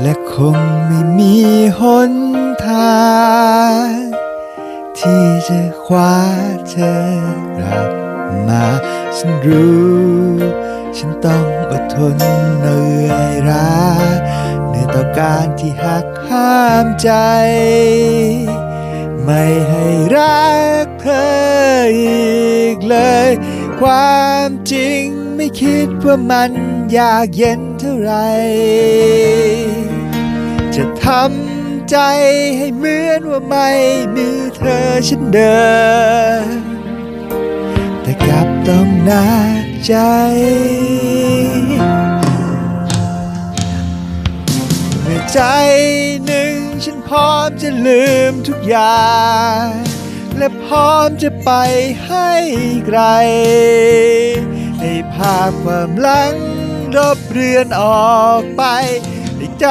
และคงไม่มีหนทางที่จะคว้าเธอกลับมา ฉันรู้ ฉันต้องอดทนเหนื่อยล้าเหนื่อยต่อการที่หักห้ามใจ ไม่ให้รักเธออีกเลย ความจริงไม่คิดว่ามัน ยากเย็นเท่าไร จะทำใจให้เหมือนว่าไม่มีเธอฉันเดิมแต่กลับต้องหนักใจเมื่อใจหนึ่งฉันพร้อมจะลืมทุกอย่างและพร้อมจะไปให้ไกล ให้ภาพความหลัง รบเรือนออกไปในใจ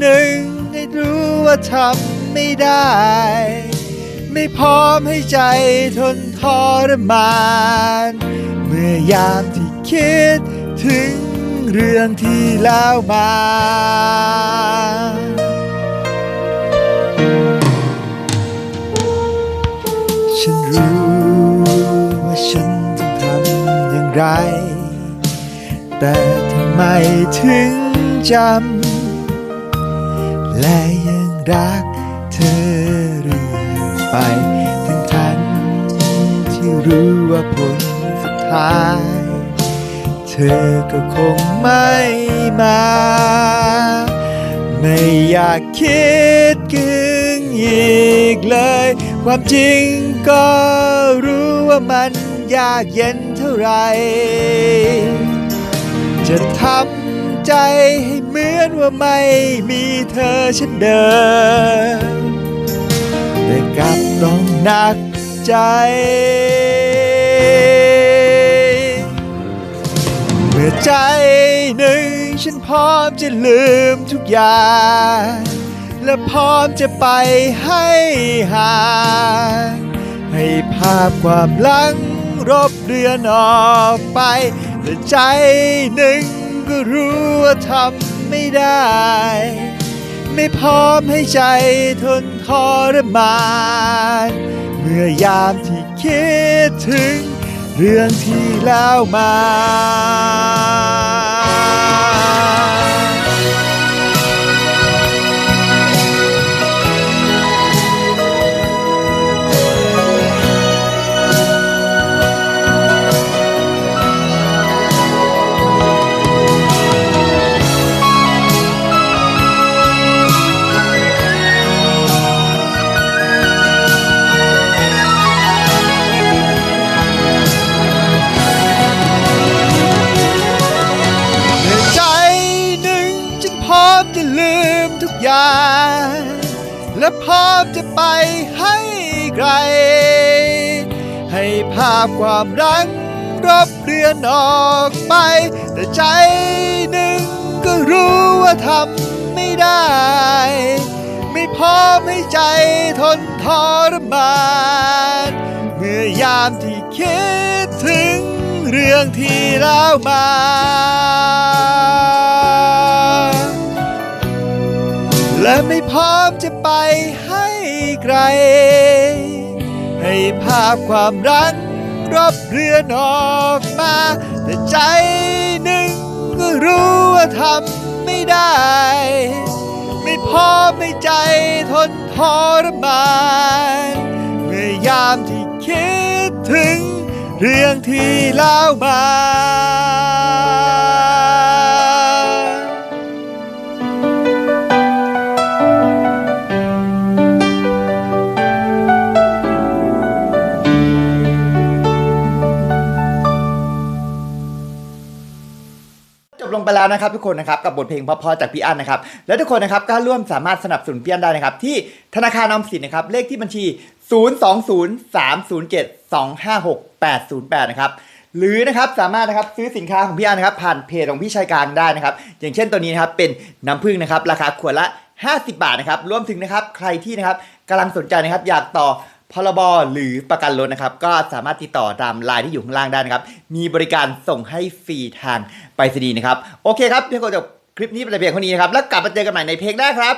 หนึ่งให้รู้ว่าทำไม่ได้ ไม่พร้อมให้ใจทนทรมาน เมื่อยามที่คิดถึงเรื่องที่แล้วมาฉันรู้ว่าฉันต้องทำอย่างไร แต่ทำไมถึงจำ และยังรักเธอเรื่อยไปทั้งทันที่รู้ว่าผลสุดท้าย เธอก็คงไม่มา ไม่อยากคิดกึ่งอีกเลย ความจริงก็รู้ว่ามันยากเย็นเท่าไหร่ จะทำใจให้เหมือนว่าไม่มีเธอฉันเดิมแต่กลับต้องหนักใจเมื่อใจหนึ่งฉันพร้อมจะลืมทุกอย่าง และพร้อมจะไปให้ห่างให้ภาพความหลังรบเรือนออกไป แต่ใจหนึ่งก็รู้ว่าทำไม่ได้ ไม่พร้อมให้ใจทนทรมาน เมื่อยามที่คิดถึงเรื่องที่แล้วมา ยา และพร้อมจะไปให้ไกล ให้ภาพความรักรบเรือนออกไป แต่ใจหนึ่งก็รู้ว่าทำไม่ได้ ไม่พร้อมให้ใจทนทรมานเมื่อยามที่คิดถึงเรื่องที่เล่ามา และไม่พร้อมจะไปให้ไกล ให้ภาพความรักรบเรือนออกมา แต่ใจหนึ่งก็รู้ว่าทำไม่ได้ ไม่พร้อมให้ใจทนทรมานเมื่อยามที่คิดถึงเรื่องที่เล่ามา ลงไปแล้วนะครับทุกคนนะครับกับบทเพลงเพราะๆจากพี่อั้นนะครับและทุกคนนะครับก็ร่วมสามารถสนับสนุนพี่อั้นได้นะครับที่ธนาคารออมสินนะครับเลขที่บัญชี 020307256808 นะครับหรือนะครับสามารถนะครับซื้อสินค้าของพี่อั้นนะครับผ่านเพจของพี่ชายกลางได้นะครับอย่างเช่นตัวนี้นะครับเป็นน้ำผึ้งนะครับราคาขวดละ 50 บาทนะครับรวมถึงนะครับใครที่นะครับกำลังสนใจนะครับอยากต่อ พรบหรือประกันรถนะครับ ก็สามารถติดต่อตามไลน์ที่อยู่ข้างล่างได้นะครับ มีบริการส่งให้ฟรีทางไปรษณีย์นะครับ โอเคครับพี่โกจบคลิปนี้เป็นเพียงเท่านี้นะครับ แล้วกลับมาเจอกันใหม่ในเพลงหน้าครับ